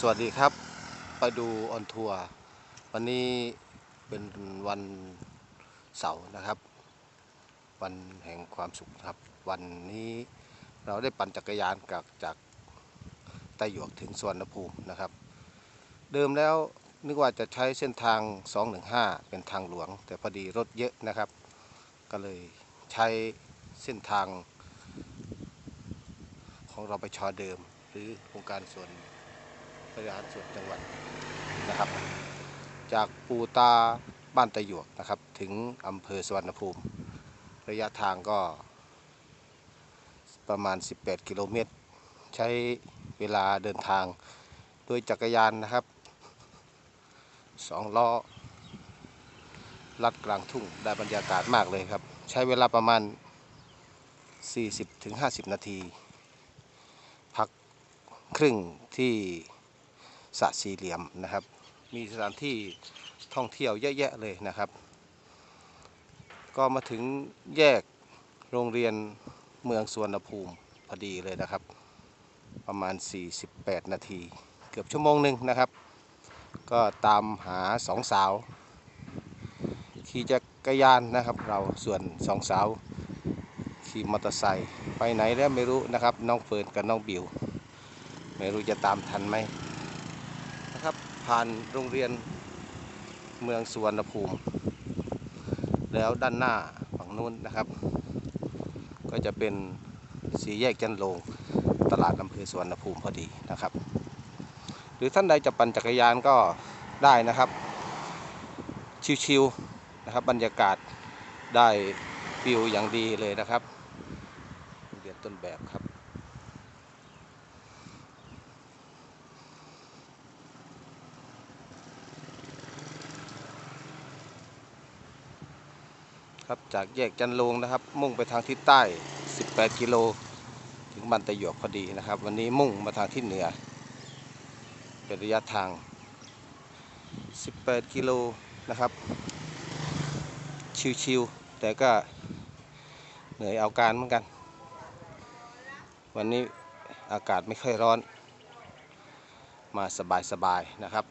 สวัสดีครับ ไปดูออนทัวร์วันนี้เป็นวันเสาร์นะครับ วันแห่งความสุขครับ วันนี้เราได้ปั่นจักรยานกับจากไต้หยวกถึงสวนภูมินะครับ เดิมแล้วนึกว่าจะใช้เส้นทาง 215 เป็นทางหลวง แต่พอดีรถเยอะนะครับ ก็เลยใช้เส้นทางของเราไปชอเดิม หรือองค์การส่วน บริหารส่วนจังหวัดนะครับ จากปูตาบ้านตะหยวกนะครับ ถึงอำเภอสวรรณภูมิ ระยะทางก็ประมาณ 18 กิโลเมตร ใช้เวลาเดินทางโดยจักรยานนะครับสองล้อลัดกลางทุ่งได้บรรยากาศมากเลยครับ ใช้เวลาประมาณ 40-50 นาที พักครึ่งที่ สระสี่เหลี่ยมนะครับ มีสถานที่ท่องเที่ยวเยอะแยะเลยนะครับ ก็มาถึงแยกโรงเรียนเมืองสวนภูมิพอดีเลยนะครับ ประมาณ 48 นาที เกือบชั่วโมงหนึ่งนะครับ ก็ตามหาสองสาวขี่จักรยานนะครับเราส่วนสองสาวขี่มอเตอร์ไซค์ไปไหนแล้วไม่รู้นะครับ น้องเฟิร์นกับน้องบิว ไม่รู้จะตามทันไหม ผ่านโรงเรียนเมืองสุวรรณภูมิ แล้วด้านหน้าฝั่งนู้นนะครับ ก็จะเป็นสีแยกจันโลงตลาดอำเภอสุวรรณภูมิพอดีนะครับ หรือท่านใดจะปั่นจักรยานก็ได้นะครับ ชิวๆนะครับบรรยากาศได้ฟิวอย่างดีเลยนะครับเรียนต้นแบบครับ ครับจากแยกจันโลงนะครับ มุ่งไปทางทิศใต้ 18 กิโล ถึงบันตะหยวกพอดีนะครับ วันนี้มุ่งมาทางทิศเหนือ เป็นระยะทาง 18 กิโลนะครับ ชิวๆแต่ก็เหนื่อยเอาการเหมือนกัน วันนี้อากาศไม่ค่อยร้อน มาสบายๆนะครับ